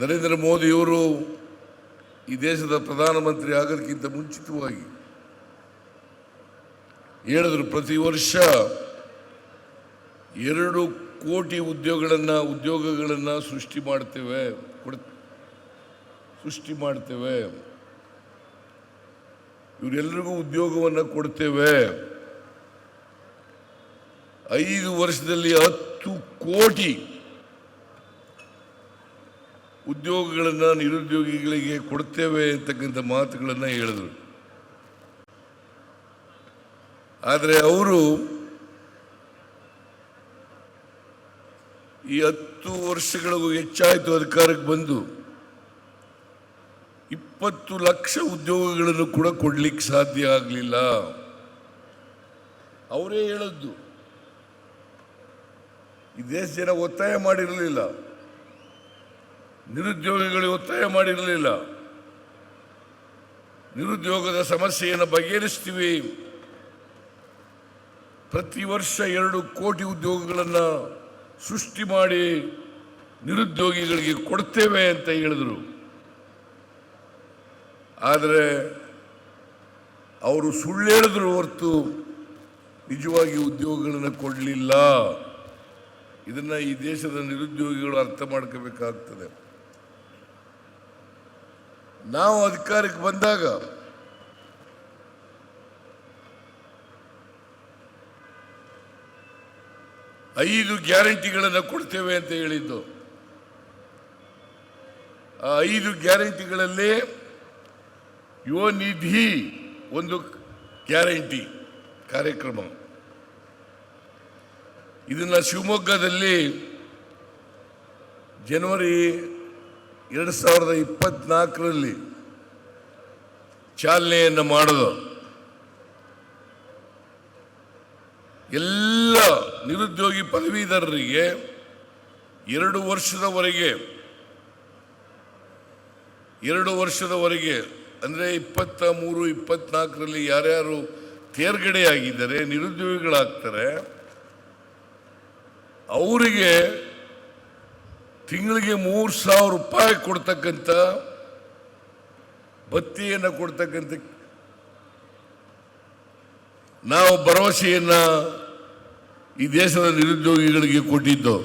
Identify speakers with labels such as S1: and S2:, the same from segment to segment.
S1: ನರೇಂದ್ರ ಮೋದಿಯವರು ಈ ದೇಶದ ಪ್ರಧಾನಮಂತ್ರಿ ಆಗೋದಕ್ಕಿಂತ ಮುಂಚಿತವಾಗಿ ಹೇಳಿದ್ರು ಪ್ರತಿ ವರ್ಷ ಎರಡು ಕೋಟಿ ಉದ್ಯೋಗಗಳನ್ನು ಉದ್ಯೋಗಗಳನ್ನು ಸೃಷ್ಟಿ ಮಾಡ್ತೇವೆ, ಕೊಡ, ಸೃಷ್ಟಿ ಮಾಡ್ತೇವೆ. ಇವರೆಲ್ಲರಿಗೂ ಉದ್ಯೋಗವನ್ನು ಕೊಡ್ತೇವೆ. ಐದು ವರ್ಷದಲ್ಲಿ ಹತ್ತು ಕೋಟಿ ಉದ್ಯೋಗಗಳನ್ನು ನಿರುದ್ಯೋಗಿಗಳಿಗೆ ಕೊಡ್ತೇವೆ ಅಂತಕ್ಕಂಥ ಮಾತುಗಳನ್ನು ಹೇಳಿದರು. ಆದರೆ ಅವರು ಈ ಹತ್ತು ವರ್ಷಗಳಿಗೂ ಹೆಚ್ಚಾಯಿತು ಅಧಿಕಾರಕ್ಕೆ ಬಂದು. ಇಪ್ಪತ್ತು ಲಕ್ಷ ಉದ್ಯೋಗಗಳನ್ನು ಕೂಡ ಕೊಡ್ಲಿಕ್ಕೆ ಸಾಧ್ಯ ಆಗಲಿಲ್ಲ. ಅವರೇ ಹೇಳದ್ದು. ಈ ದೇಶ ಜನ ಒತ್ತಾಯ ಮಾಡಿರಲಿಲ್ಲ. ನಿರುದ್ಯೋಗಿಗಳಿಗೆ ಒತ್ತಾಯ ಮಾಡಿರಲಿಲ್ಲ. ನಿರುದ್ಯೋಗದ ಸಮಸ್ಯೆಯನ್ನು ಬಗೆಹರಿಸ್ತೀವಿ. ಪ್ರತಿ ವರ್ಷ ಎರಡು ಕೋಟಿ ಉದ್ಯೋಗಗಳನ್ನು ಸೃಷ್ಟಿ ಮಾಡಿ ನಿರುದ್ಯೋಗಿಗಳಿಗೆ ಕೊಡ್ತೇವೆ ಅಂತ ಹೇಳಿದರು. ಆದರೆ ಅವರು ಸುಳ್ಳು ಹೇಳಿದ್ರು ಹೊರತು ನಿಜವಾಗಿ ಉದ್ಯೋಗಗಳನ್ನು ಕೊಡಲಿಲ್ಲ. ಇದನ್ನು ಈ ದೇಶದ ನಿರುದ್ಯೋಗಿಗಳು ಅರ್ಥ ಮಾಡ್ಕೋಬೇಕಾಗ್ತದೆ. ನಾವು ಅಧಿಕಾರಕ್ಕೆ ಬಂದಾಗ ಐದು ಗ್ಯಾರಂಟಿಗಳನ್ನು ಕೊಡ್ತೇವೆ ಅಂತ ಹೇಳಿದ್ದು. ಆ ಐದು ಗ್ಯಾರಂಟಿಗಳಲ್ಲಿ ಯುವ ನಿಧಿ ಒಂದು ಗ್ಯಾರಂಟಿ ಕಾರ್ಯಕ್ರಮ. ಇದನ್ನು ಶಿವಮೊಗ್ಗದಲ್ಲಿ ಜನವರಿ ಎರಡು ಸಾವಿರದ ಇಪ್ಪತ್ನಾಲ್ಕರಲ್ಲಿ ಚಾಲನೆಯನ್ನು ಮಾಡೋದು. ಎಲ್ಲ ನಿರುದ್ಯೋಗಿ ಪದವೀಧರರಿಗೆ ಎರಡು ವರ್ಷದವರೆಗೆ ಎರಡು ವರ್ಷದವರೆಗೆ, ಅಂದರೆ ಇಪ್ಪತ್ತ ಮೂರು ಇಪ್ಪತ್ನಾಲ್ಕರಲ್ಲಿ ಯಾರ್ಯಾರು ತೇರ್ಗಡೆಯಾಗಿದ್ದಾರೆ, ನಿರುದ್ಯೋಗಿಗಳಾಗ್ತಾರೆ, ಅವರಿಗೆ ತಿಂಗಳಿಗೆ ಮೂರು ಸಾವಿರ ರೂಪಾಯಿ ಕೊಡ್ತಕ್ಕಂಥ ಭತ್ತೆಯನ್ನು ಕೊಡ್ತಕ್ಕಂಥ ನಾವು ಭರವಸೆಯನ್ನು ಈ ದೇಶದ ನಿರುದ್ಯೋಗಿಗಳಿಗೆ ಕೊಟ್ಟಿದ್ದು.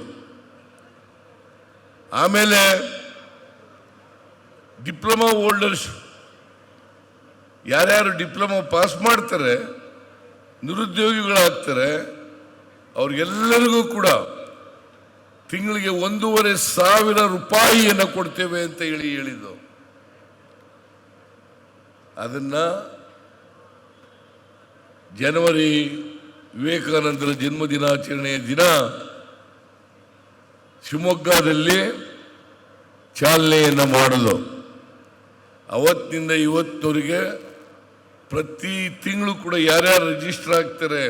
S1: ಆಮೇಲೆ ಡಿಪ್ಲೊಮಾ ಹೋಲ್ಡರ್ಸ್ ಯಾರ್ಯಾರು ಡಿಪ್ಲೊಮಾ ಪಾಸ್ ಮಾಡ್ತಾರೆ, ನಿರುದ್ಯೋಗಿಗಳಾಗ್ತಾರೆ, ಅವ್ರಿಗೆಲ್ಲರಿಗೂ ಕೂಡ ತಿಂಗಳಿಗೆ ಒಂದೂವರೆ ಸಾವಿರ ರೂಪಾಯಿಯನ್ನು ಕೊಡ್ತೇವೆ ಅಂತ ಹೇಳಿ ಹೇಳಿದ್ದು. ಅದನ್ನ ಜನವರಿ ವಿವೇಕಾನಂದರ ಜನ್ಮದಿನಾಚರಣೆಯ ದಿನ ಶಿವಮೊಗ್ಗದಲ್ಲಿ ಚಾಲನೆಯನ್ನು ಮಾಡಲು ಅವತ್ತಿನಿಂದ ಇವತ್ತವರಿಗೆ ಪ್ರತಿ ತಿಂಗಳು ಕೂಡ ಯಾರ್ಯಾರು ರಿಜಿಸ್ಟರ್ ಆಗ್ತಾರೆ,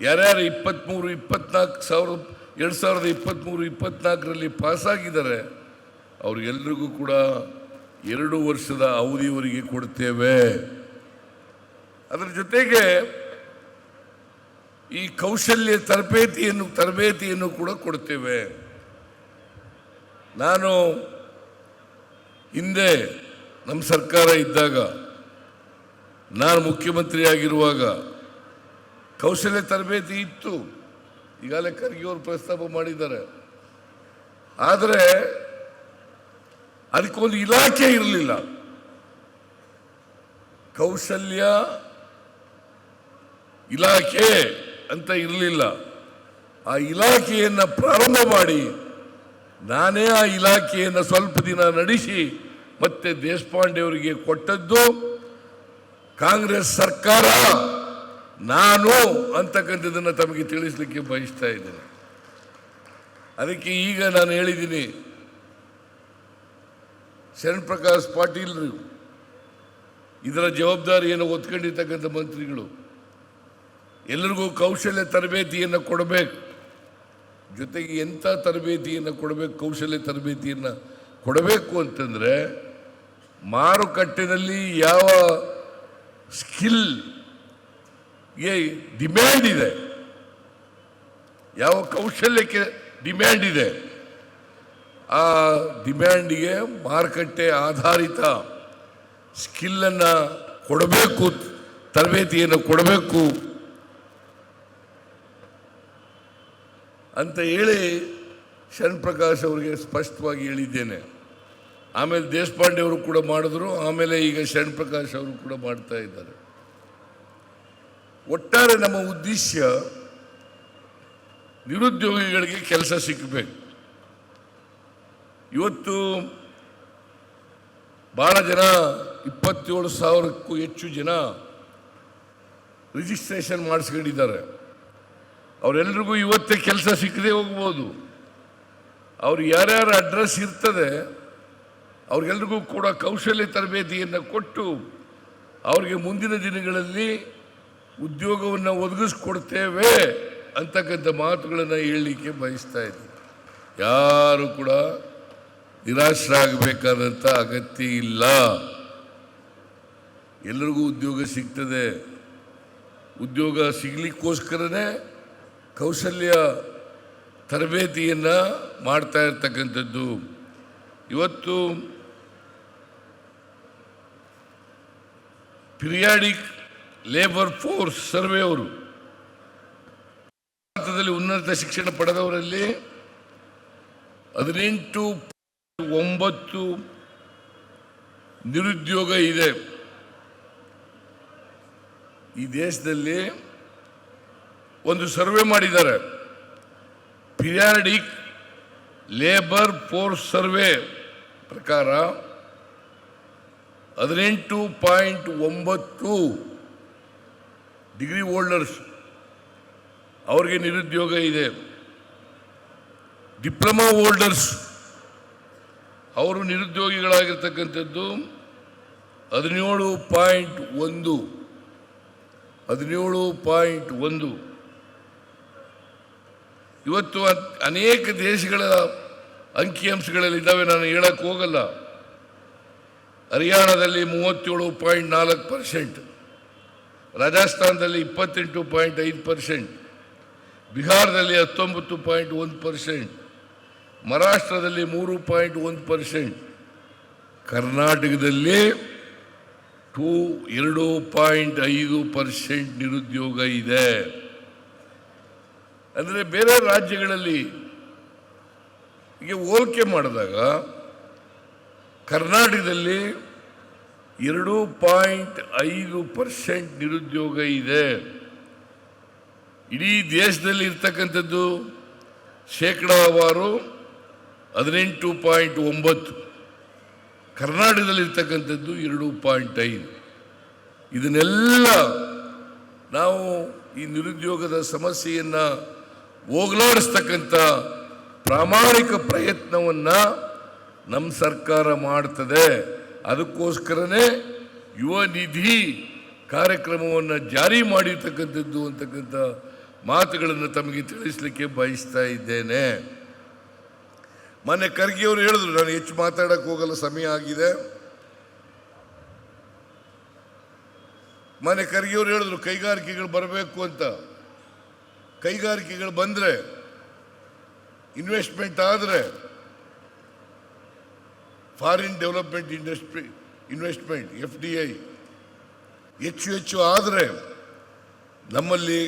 S1: ಯಾರ್ಯಾರು ಇಪ್ಪತ್ತ್ಮೂರು ಇಪ್ಪತ್ನಾಲ್ಕು ಸಾವಿರ ಎರಡು ಸಾವಿರದ ಇಪ್ಪತ್ತ್ಮೂರು ಇಪ್ಪತ್ತ್ನಾಲ್ಕರಲ್ಲಿ ಪಾಸಾಗಿದ್ದಾರೆ. ಅವ್ರಿಗೆಲ್ರಿಗೂ ಕೂಡ ಎರಡು ವರ್ಷದ ಅವಧಿಯವರೆಗೆ ಕೊಡ್ತೇವೆ. ಅದರ ಜೊತೆಗೆ ಈ ಕೌಶಲ್ಯ ತರಬೇತಿಯನ್ನು ತರಬೇತಿಯನ್ನು ಕೂಡ ಕೊಡ್ತೇವೆ. ನಾನು ಹಿಂದೆ ನಮ್ಮ ಸರ್ಕಾರ ಇದ್ದಾಗ, ನಾನು ಮುಖ್ಯಮಂತ್ರಿ ಆಗಿರುವಾಗ ಕೌಶಲ್ಯ ತರಬೇತಿ ಇತ್ತು. ಈಗಾಗಲೇ ಖರ್ಗೆ ಅವರು ಪ್ರಸ್ತಾಪ ಮಾಡಿದ್ದಾರೆ. ಆದರೆ ಅದಕ್ಕೊಂದು ಇಲಾಖೆ ಇರಲಿಲ್ಲ. ಕೌಶಲ್ಯ ಇಲಾಖೆ ಅಂತ ಇರಲಿಲ್ಲ. ಆ ಇಲಾಖೆಯನ್ನು ಪ್ರಾರಂಭ ಮಾಡಿ ನಾನೇ ಆ ಇಲಾಖೆಯನ್ನು ಸ್ವಲ್ಪ ದಿನ ನಡೆಸಿ ಮತ್ತೆ ದೇಶಪಾಂಡೆ ಅವರಿಗೆ ಕೊಟ್ಟದ್ದು ಕಾಂಗ್ರೆಸ್ ಸರ್ಕಾರ. ನಾನು ಅಂತಕ್ಕಂಥದ್ದನ್ನು ತಮಗೆ ತಿಳಿಸ್ಲಿಕ್ಕೆ ಬಯಸ್ತಾ ಇದ್ದೇನೆ. ಅದಕ್ಕೆ ಈಗ ನಾನು ಹೇಳಿದ್ದೀನಿ, ಶರಣ್ ಪ್ರಕಾಶ್ ಪಾಟೀಲ್ ಇದರ ಜವಾಬ್ದಾರಿಯನ್ನು ಒತ್ಕೊಂಡಿರ್ತಕ್ಕಂಥ ಮಂತ್ರಿಗಳು ಎಲ್ಲರಿಗೂ ಕೌಶಲ್ಯ ತರಬೇತಿಯನ್ನು ಕೊಡಬೇಕು. ಜೊತೆಗೆ ಎಂಥ ತರಬೇತಿಯನ್ನು ಕೊಡಬೇಕು, ಕೌಶಲ್ಯ ತರಬೇತಿಯನ್ನು ಕೊಡಬೇಕು ಅಂತಂದರೆ ಮಾರುಕಟ್ಟೆಯಲ್ಲಿ ಯಾವ ಸ್ಕಿಲ್ ಡಿಮ್ಯಾಂಡ್ ಇದೆ. ಯಾವ ಕೌಶಲ್ಯಕ್ಕೆ ಡಿಮ್ಯಾಂಡ್ ಇದೆ? ಆ ಡಿಮ್ಯಾಂಡಿಗೆ ಮಾರುಕಟ್ಟೆ ಆಧಾರಿತ ಸ್ಕಿಲ್ಲನ್ನು ಕೊಡಬೇಕು, ತರಬೇತಿಯನ್ನು ಕೊಡಬೇಕು. ಅಂತ ಹೇಳಿ ಶರಣ್ ಪ್ರಕಾಶ್ ಅವರಿಗೆ ಸ್ಪಷ್ಟವಾಗಿ ಹೇಳಿದ್ದೇನೆ. ಆಮೇಲೆ ದೇಶಪಾಂಡೆ ಅವರು ಕೂಡ ಮಾಡಿದ್ರು, ಆಮೇಲೆ ಈಗ ಶರಣ್ ಪ್ರಕಾಶ್ ಅವರು ಕೂಡ ಮಾಡ್ತಾ ಇದ್ದಾರೆ. ಒಟ್ಟಾರೆ ನಮ್ಮ ಉದ್ದೇಶ ನಿರುದ್ಯೋಗಿಗಳಿಗೆ ಕೆಲಸ ಸಿಕ್ಕಬೇಕು ಇವತ್ತು ಭಾಳ ಜನ ಇಪ್ಪತ್ತೇಳು ಸಾವಿರಕ್ಕೂ ಹೆಚ್ಚು ಜನ ರಿಜಿಸ್ಟ್ರೇಷನ್ ಮಾಡಿಸ್ಕೊಂಡಿದ್ದಾರೆ. ಅವರೆಲ್ರಿಗೂ ಇವತ್ತೇ ಕೆಲಸ ಸಿಕ್ಕದೆ ಹೋಗ್ಬೋದು. ಅವ್ರು ಯಾರ್ಯಾರ ಅಡ್ರೆಸ್ ಇರ್ತದೆ, ಅವ್ರಿಗೆಲ್ರಿಗೂ ಕೂಡ ಕೌಶಲ್ಯ ತರಬೇತಿಯನ್ನು ಕೊಟ್ಟು ಅವ್ರಿಗೆ ಮುಂದಿನ ದಿನಗಳಲ್ಲಿ ಉದ್ಯೋಗವನ್ನು ಒದಗಿಸ್ಕೊಡ್ತೇವೆ ಅಂತಕ್ಕಂಥ ಮಾತುಗಳನ್ನು ಹೇಳಲಿಕ್ಕೆ ಬಯಸ್ತಾ ಇದ್ದೀನಿ. ಯಾರು ಕೂಡ ನಿರಾಶರಾಗಬೇಕಾದಂಥ ಅಗತ್ಯ ಇಲ್ಲ. ಎಲ್ಲರಿಗೂ ಉದ್ಯೋಗ ಸಿಗ್ತದೆ. ಉದ್ಯೋಗ ಸಿಗಲಿಕ್ಕೋಸ್ಕರನೇ ಕೌಶಲ್ಯ ತರಬೇತಿಯನ್ನು ಮಾಡ್ತಾ ಇರ್ತಕ್ಕಂಥದ್ದು. ಇವತ್ತು ಪಿರಿಯಾಡಿಕ್ ಲೇಬರ್ ಫೋರ್ಸ್ ಸರ್ವೆ ಅವರು. ಭಾರತದಲ್ಲಿ ಉನ್ನತ ಶಿಕ್ಷಣ ಪಡೆದವರಲ್ಲಿ ಹದಿನೆಂಟು ಒಂಬತ್ತು ನಿರುದ್ಯೋಗ ಇದೆ. ಈ ದೇಶದಲ್ಲಿ ಒಂದು ಸರ್ವೆ ಮಾಡಿದ್ದಾರೆ. ಪಿರಿಯಾಡಿಕ್ ಲೇಬರ್ ಫೋರ್ಸ್ ಸರ್ವೆ ಪ್ರಕಾರ ಹದಿನೆಂಟು ಪಾಯಿಂಟ್ ಒಂಬತ್ತು ಡಿಗ್ರಿ ಹೋಲ್ಡರ್ಸ್ ಅವ್ರಿಗೆ ನಿರುದ್ಯೋಗ ಇದೆ. ಡಿಪ್ಲೊಮಾ ಹೋಲ್ಡರ್ಸ್ ಅವರು ನಿರುದ್ಯೋಗಿಗಳಾಗಿರ್ತಕ್ಕಂಥದ್ದು ಹದಿನೇಳು ಪಾಯಿಂಟ್ ಒಂದು. ಹದಿನೇಳು ಪಾಯಿಂಟ್ ಒಂದು. ಇವತ್ತು ಅನೇಕ ದೇಶಗಳ ಅಂಕಿಅಂಶಗಳಲ್ಲಿ ಇದ್ದಾವೆ, ನಾನು ಹೇಳಕ್ಕೆ ಹೋಗಲ್ಲ. ಹರಿಯಾಣದಲ್ಲಿ ಮೂವತ್ತೇಳು ಪಾಯಿಂಟ್ ನಾಲ್ಕು ಪರ್ಸೆಂಟ್. ರಾಜಸ್ಥಾನದಲ್ಲಿ ಇಪ್ಪತ್ತೆಂಟು ಪಾಯಿಂಟ್ ಐದು ಪರ್ಸೆಂಟ್, ಬಿಹಾರದಲ್ಲಿ ಹತ್ತೊಂಬತ್ತು ಪಾಯಿಂಟ್ ಒಂದು ಪರ್ಸೆಂಟ್, ಮಹಾರಾಷ್ಟ್ರದಲ್ಲಿ ಮೂರು ಪಾಯಿಂಟ್ ಒಂದು ಪರ್ಸೆಂಟ್, ಕರ್ನಾಟಕದಲ್ಲಿ ಟೂ, ಎರಡು ಪಾಯಿಂಟ್ ಐದು ಪರ್ಸೆಂಟ್ ನಿರುದ್ಯೋಗ ಇದೆ. ಅಂದರೆ ಬೇರೆ ರಾಜ್ಯಗಳಲ್ಲಿ ಹೀಗೆ ಹೋಲಿಕೆ ಮಾಡಿದಾಗ ಕರ್ನಾಟಕದಲ್ಲಿ ಎರಡು ಪಾಯಿಂಟ್ ಐದು ಪರ್ಸೆಂಟ್ ನಿರುದ್ಯೋಗ ಇದೆ. ಇಡೀ ದೇಶದಲ್ಲಿ ಇರ್ತಕ್ಕಂಥದ್ದು ಶೇಕಡಾವಾರು ಹದಿನೆಂಟು ಪಾಯಿಂಟ್ ಒಂಬತ್ತು. ಕರ್ನಾಟಕದಲ್ಲಿ ಇರ್ತಕ್ಕಂಥದ್ದು ಎರಡು ಪಾಯಿಂಟ್ ಐದು. ಇದನ್ನೆಲ್ಲ ನಾವು ಈ ನಿರುದ್ಯೋಗದ ಸಮಸ್ಯೆಯನ್ನು ಹೋಗಲಾಡಿಸ್ತಕ್ಕಂಥ ಪ್ರಾಮಾಣಿಕ ಪ್ರಯತ್ನವನ್ನು ನಮ್ಮ ಸರ್ಕಾರ ಮಾಡ್ತದೆ. ಅದಕ್ಕೋಸ್ಕರನೇ ಯುವ ನಿಧಿ ಕಾರ್ಯಕ್ರಮವನ್ನು ಜಾರಿ ಮಾಡಿರ್ತಕ್ಕಂಥದ್ದು ಅಂತಕ್ಕಂಥ ಮಾತುಗಳನ್ನು ತಮಗೆ ತಿಳಿಸಲಿಕ್ಕೆ ಬಯಸ್ತಾ ಇದ್ದೇನೆ. ಮೊನ್ನೆ ಖರ್ಗೆ ಅವರು ಹೇಳಿದ್ರು, ನಾನು ಹೆಚ್ಚು ಮಾತಾಡಕ್ಕೆ ಹೋಗಲ್ಲ ಸಮಯ ಆಗಿದೆ. ಮೊನ್ನೆ ಖರ್ಗೆ ಅವರು ಹೇಳಿದ್ರು, ಕೈಗಾರಿಕೆಗಳು ಬರಬೇಕು ಅಂತ. ಕೈಗಾರಿಕೆಗಳು ಬಂದರೆ ಇನ್ವೆಸ್ಟ್ಮೆಂಟ್ ಆದರೆ foreign development industry investment F D I ಹೆಚ್ಚು ಹೆಚ್ಚು ಆದರೆ ನಮ್ಮಲ್ಲಿ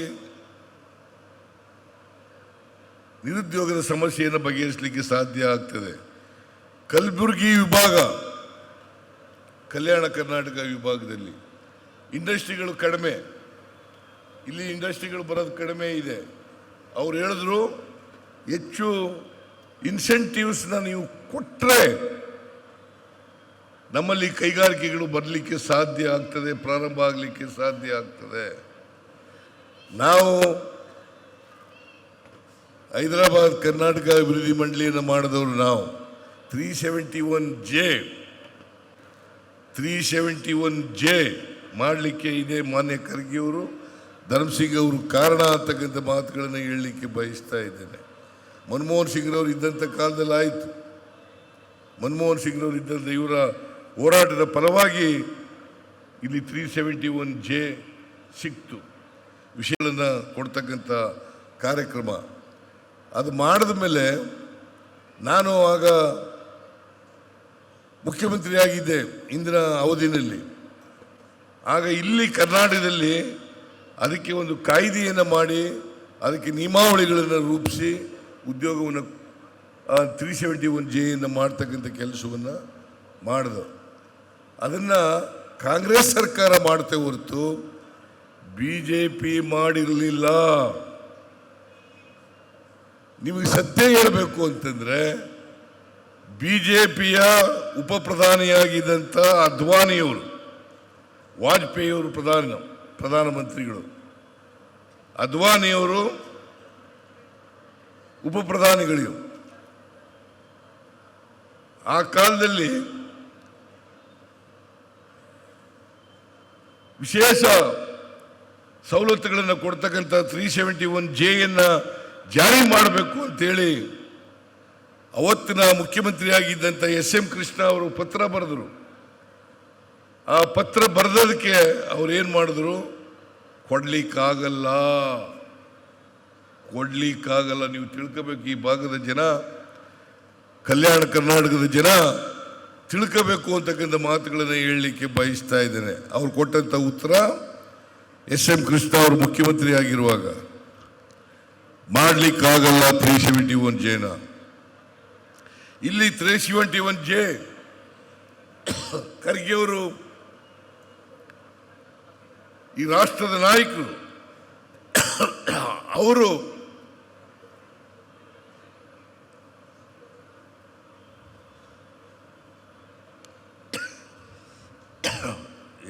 S1: ನಿರುದ್ಯೋಗದ ಸಮಸ್ಯೆಯನ್ನು ಬಗೆಹರಿಸಲಿಕ್ಕೆ ಸಾಧ್ಯ ಆಗ್ತದೆ. ಕಲಬುರಗಿ ವಿಭಾಗ, ಕಲ್ಯಾಣ ಕರ್ನಾಟಕ ವಿಭಾಗದಲ್ಲಿ. ಇಂಡಸ್ಟ್ರಿಗಳು ಕಡಿಮೆ. ಇಲ್ಲಿ ಇಂಡಸ್ಟ್ರಿಗಳು ಬರೋದು ಕಡಿಮೆ ಇದೆ. ಅವ್ರು ಹೇಳಿದ್ರು, ಹೆಚ್ಚು ಇನ್ಸೆಂಟಿವ್ಸ್ನ ನೀವು ಕೊಟ್ಟರೆ ನಮ್ಮಲ್ಲಿ ಕೈಗಾರಿಕೆಗಳು ಬರಲಿಕ್ಕೆ ಸಾಧ್ಯ ಆಗ್ತದೆ, ಪ್ರಾರಂಭ ಆಗಲಿಕ್ಕೆ ಸಾಧ್ಯ ಆಗ್ತದೆ. ನಾವು ಹೈದರಾಬಾದ್ ಕರ್ನಾಟಕ ಅಭಿವೃದ್ಧಿ ಮಂಡಳಿಯನ್ನು ಮಾಡಿದವರು ನಾವು. Three seventy one J three seventy one J ಮಾಡಲಿಕ್ಕೆ ಇದೆ ಮಾನ್ಯ ಖರ್ಗೆಯವರು. ಧರ್ಮಸಿಂಗ್ ಅವರು ಕಾರಣ ಅಂತಕ್ಕಂಥ ಮಾತುಗಳನ್ನು ಹೇಳಲಿಕ್ಕೆ ಬಯಸ್ತಾ ಇದ್ದೇನೆ. ಮನಮೋಹನ್ ಸಿಂಗ್ರವರು ಇದ್ದಂಥ ಕಾಲದಲ್ಲಿ ಆಯಿತು. ಮನಮೋಹನ್ ಸಿಂಗ್ರವರು ಇದ್ದಂಥ ಇವರ ಹೋರಾಟದ ಫಲವಾಗಿ ಇಲ್ಲಿ ತ್ರೀ ಸೆವೆಂಟಿ ಒನ್ ಜೆ ಸಿಕ್ತು. ವಿಷಯಗಳನ್ನು ಕೊಡ್ತಕ್ಕಂಥ ಕಾರ್ಯಕ್ರಮ. ಅದು ಮಾಡಿದ ಮೇಲೆ ನಾನು ಆಗ ಮುಖ್ಯಮಂತ್ರಿಯಾಗಿದ್ದೆ ಇಂದಿನ ಅವಧಿನಲ್ಲಿ. ಆಗ ಇಲ್ಲಿ ಕರ್ನಾಟಕದಲ್ಲಿ ಅದಕ್ಕೆ ಒಂದು ಕಾಯ್ದೆಯನ್ನು ಮಾಡಿ, ಅದಕ್ಕೆ ನಿಯಮಾವಳಿಗಳನ್ನು ರೂಪಿಸಿ ಉದ್ಯೋಗವನ್ನು ತ್ರೀ ಸೆವೆಂಟಿ ಒನ್ ಜೆಯನ್ನು ಮಾಡ್ತಕ್ಕಂಥ ಕೆಲಸವನ್ನು ಮಾಡಿದ ಅದನ್ನು ಕಾಂಗ್ರೆಸ್ ಸರ್ಕಾರ ಮಾಡುತ್ತೆ ಹೊರತು ಬಿ ಜೆ ಪಿ ಮಾಡಿರಲಿಲ್ಲ. ನಿಮಗೆ ಸತ್ಯ ಹೇಳಬೇಕು ಅಂತಂದರೆ ಬಿ ಜೆ ಪಿಯ ಉಪ ಪ್ರಧಾನಿಯಾಗಿದ್ದಂಥ ಅದ್ವಾನಿಯವರು, ವಾಜಪೇಯಿಯವರು ಪ್ರಧಾನ, ಪ್ರಧಾನಮಂತ್ರಿಗಳು. ಅದ್ವಾನಿಯವರು ಉಪ ಪ್ರಧಾನಿಗಳಿವರು ಆ ಕಾಲದಲ್ಲಿ ವಿಶೇಷ ಸವಲತ್ತುಗಳನ್ನು ಕೊಡ್ತಕ್ಕಂಥ ತ್ರೀ ಸೆವೆಂಟಿ ಒನ್ ಜೆಯನ್ನು ಜಾರಿ ಮಾಡಬೇಕು ಅಂತೇಳಿ ಅವತ್ತಿನ ಮುಖ್ಯಮಂತ್ರಿಯಾಗಿದ್ದಂಥ ಎಸ್ ಎಂ ಕೃಷ್ಣ ಅವರು ಪತ್ರ ಬರೆದರು. ಆ ಪತ್ರ ಬರೆದೋದಕ್ಕೆ ಅವ್ರು ಏನು ಮಾಡಿದ್ರು? ಕೊಡ್ಲಿಕ್ಕಾಗಲ್ಲ. ಕೊಡ್ಲಿಕ್ಕಾಗಲ್ಲ. ನೀವು ತಿಳ್ಕೋಬೇಕು ಈ ಭಾಗದ ಜನ. ಕಲ್ಯಾಣ ಕರ್ನಾಟಕದ ಜನ. ತಿಳ್ಕೋಬೇಕು ಅಂತಕ್ಕಂಥ ಮಾತುಗಳನ್ನು ಹೇಳಲಿಕ್ಕೆ ಬಯಸ್ತಾ ಇದ್ದೇನೆ. ಅವ್ರು ಕೊಟ್ಟಂಥ ಉತ್ತರ ಎಸ್ ಎಂ ಕೃಷ್ಣ ಅವರು ಮುಖ್ಯಮಂತ್ರಿ ಆಗಿರುವಾಗ. ಮಾಡಲಿಕ್ಕಾಗಲ್ಲ ತ್ರೀ ಸೆವೆಂಟಿ ಒನ್ ಜೇನ. ಇಲ್ಲಿ ತ್ರೀ ಸೆವೆಂಟಿ ಒನ್ ಜೆ ಖರ್ಗೆಯವರು ಈ ರಾಷ್ಟ್ರದ ನಾಯಕರು. ಅವರು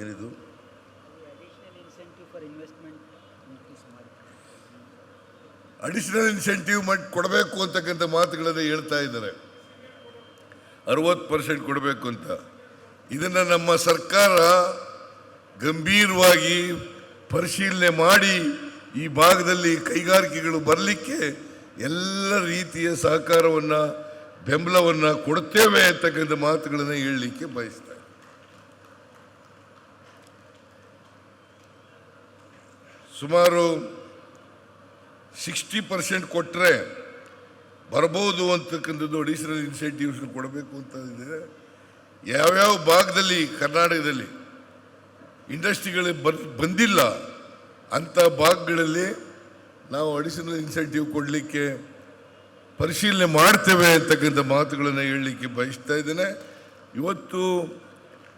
S1: ಏನಿದು? ಅಡಿಷನಲ್ ಇನ್ಸೆಂಟಿವ್ ಮಾಡಿ ಕೊಡಬೇಕು ಅಂತಕ್ಕಂಥ ಮಾತುಗಳನ್ನು ಹೇಳ್ತಾ ಇದ್ದಾರೆ. ಅರವತ್ತು ಪರ್ಸೆಂಟ್ ಕೊಡಬೇಕು ಅಂತ. ಇದನ್ನು ನಮ್ಮ ಸರ್ಕಾರ ಗಂಭೀರವಾಗಿ ಪರಿಶೀಲನೆ ಮಾಡಿ ಈ ಭಾಗದಲ್ಲಿ ಕೈಗಾರಿಕೆಗಳು ಬರಲಿಕ್ಕೆ ಎಲ್ಲ ರೀತಿಯ ಸಹಕಾರವನ್ನು ಬೆಂಬಲವನ್ನು ಕೊಡ್ತೇವೆ ಅಂತಕ್ಕಂಥ ಮಾತುಗಳನ್ನು ಹೇಳಲಿಕ್ಕೆ ಬಯಸ್ತಾ ಸುಮಾರು ಸಿಕ್ಸ್ಟಿ ಪರ್ಸೆಂಟ್ ಕೊಟ್ಟರೆ ಬರ್ಬೋದು ಅಂತಕ್ಕಂಥದ್ದು ಅಡಿಷನಲ್ ಇನ್ಸೆಂಟಿವ್ಸ್ ಕೊಡಬೇಕು ಅಂತ ಇದೆ ಯಾವ್ಯಾವ ಭಾಗದಲ್ಲಿ, ಕರ್ನಾಟಕದಲ್ಲಿ ಇಂಡಸ್ಟ್ರಿಗಳು ಬರ್, ಬಂದಿಲ್ಲ, ಅಂಥ ಭಾಗಗಳಲ್ಲಿ ನಾವು ಅಡಿಷನಲ್ ಇನ್ಸೆಂಟಿವ್ ಕೊಡಲಿಕ್ಕೆ ಪರಿಶೀಲನೆ ಮಾಡ್ತೇವೆ ಅಂತಕ್ಕಂಥ ಮಾತುಗಳನ್ನು ಹೇಳಲಿಕ್ಕೆ ಬಯಸ್ತಾ ಇದ್ದೇನೆ. ಇವತ್ತು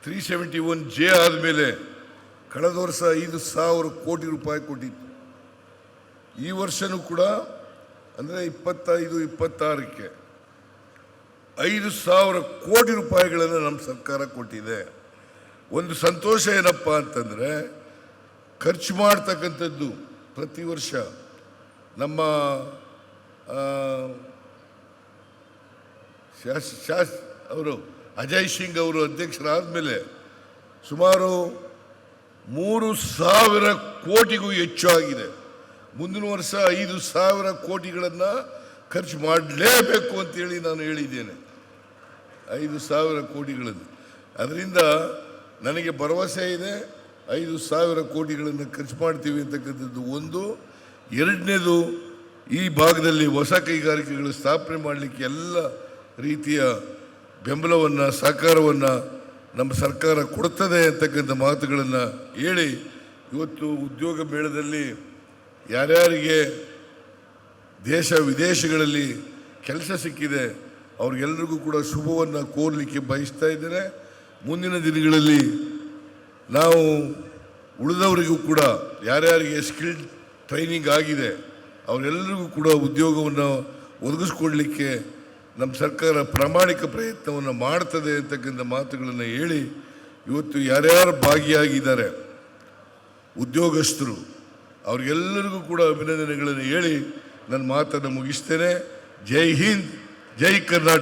S1: ತ್ರೀ ಸೆವೆಂಟಿ ಒನ್ ಜೆ ಆದಮೇಲೆ ಕಳೆದ ವರ್ಷ ಐದು ಸಾವಿರ ಕೋಟಿ ರೂಪಾಯಿ ಕೊಟ್ಟಿತ್ತು. ಈ ವರ್ಷನೂ ಕೂಡ ಅಂದರೆ ಇಪ್ಪತ್ತೈದು, ಇಪ್ಪತ್ತಾರಕ್ಕೆ ಐದು ಸಾವಿರ ಕೋಟಿ ರೂಪಾಯಿಗಳನ್ನು ನಮ್ಮ ಸರ್ಕಾರ ಕೊಟ್ಟಿದೆ. ಒಂದು ಸಂತೋಷ ಏನಪ್ಪ ಅಂತಂದರೆ ಖರ್ಚು ಮಾಡ್ತಕ್ಕಂಥದ್ದು ಪ್ರತಿ ವರ್ಷ ನಮ್ಮ ಶಾಸ್ ಶಾಸ್, ಅವರು ಅಜಯ್ ಸಿಂಗ್ ಅವರು ಅಧ್ಯಕ್ಷರಾದ ಮೇಲೆ ಸುಮಾರು ಮೂರು ಸಾವಿರ ಕೋಟಿಗೂ ಹೆಚ್ಚು ಆಗಿದೆ ಮುಂದಿನ ವರ್ಷ ಐದು ಸಾವಿರ ಕೋಟಿಗಳನ್ನು ಖರ್ಚು ಮಾಡಲೇಬೇಕು ಅಂತೇಳಿ ನಾನು ಹೇಳಿದ್ದೇನೆ. ಐದು ಸಾವಿರ ಕೋಟಿಗಳನ್ನು ಅದರಿಂದ ನನಗೆ ಭರವಸೆ ಇದೆ, ಐದು ಸಾವಿರ ಕೋಟಿಗಳನ್ನು ಖರ್ಚು ಮಾಡ್ತೀವಿ ಅಂತಕ್ಕಂಥದ್ದು ಒಂದು. ಎರಡನೇದು, ಈ ಭಾಗದಲ್ಲಿ ಹೊಸ ಕೈಗಾರಿಕೆಗಳು ಸ್ಥಾಪನೆ ಮಾಡಲಿಕ್ಕೆ ಎಲ್ಲ ರೀತಿಯ ಬೆಂಬಲವನ್ನು, ಸಹಕಾರವನ್ನು ನಮ್ಮ ಸರ್ಕಾರ ಕೊಡ್ತದೆ ಅಂತಕ್ಕಂಥ ಮಾತುಗಳನ್ನು ಹೇಳಿ ಇವತ್ತು ಉದ್ಯೋಗ ಮೇಳದಲ್ಲಿ ಯಾರ್ಯಾರಿಗೆ ದೇಶ ವಿದೇಶಗಳಲ್ಲಿ ಕೆಲಸ ಸಿಕ್ಕಿದೆ, ಅವ್ರಿಗೆಲ್ರಿಗೂ ಕೂಡ ಶುಭವನ್ನು ಕೋರಲಿಕ್ಕೆ ಬಯಸ್ತಾ ಇದ್ದೇನೆ. ಮುಂದಿನ ದಿನಗಳಲ್ಲಿ ನಾವು ಉಳಿದವರಿಗೂ ಕೂಡ ಯಾರ್ಯಾರಿಗೆ ಸ್ಕಿಲ್ ಟ್ರೈನಿಂಗ್ ಆಗಿದೆ ಅವರೆಲ್ಲರಿಗೂ ಕೂಡ ಉದ್ಯೋಗವನ್ನು ಒದಗಿಸ್ಕೊಡ್ಲಿಕ್ಕೆ ನಮ್ಮ ಸರ್ಕಾರ ಪ್ರಾಮಾಣಿಕ ಪ್ರಯತ್ನವನ್ನು ಮಾಡ್ತದೆ ಅಂತಕ್ಕಂಥ ಮಾತುಗಳನ್ನು ಹೇಳಿ ಇವತ್ತು ಯಾರ್ಯಾರು ಭಾಗಿಯಾಗಿದ್ದಾರೆ, ಉದ್ಯೋಗಸ್ಥರು, ಅವ್ರಿಗೆಲ್ಲರಿಗೂ ಕೂಡ ಅಭಿನಂದನೆಗಳನ್ನು ಹೇಳಿ ನನ್ನ ಮಾತನ್ನು ಮುಗಿಸ್ತೇನೆ. ಜೈ ಹಿಂದ್, ಜೈ ಕರ್ನಾಟಕ.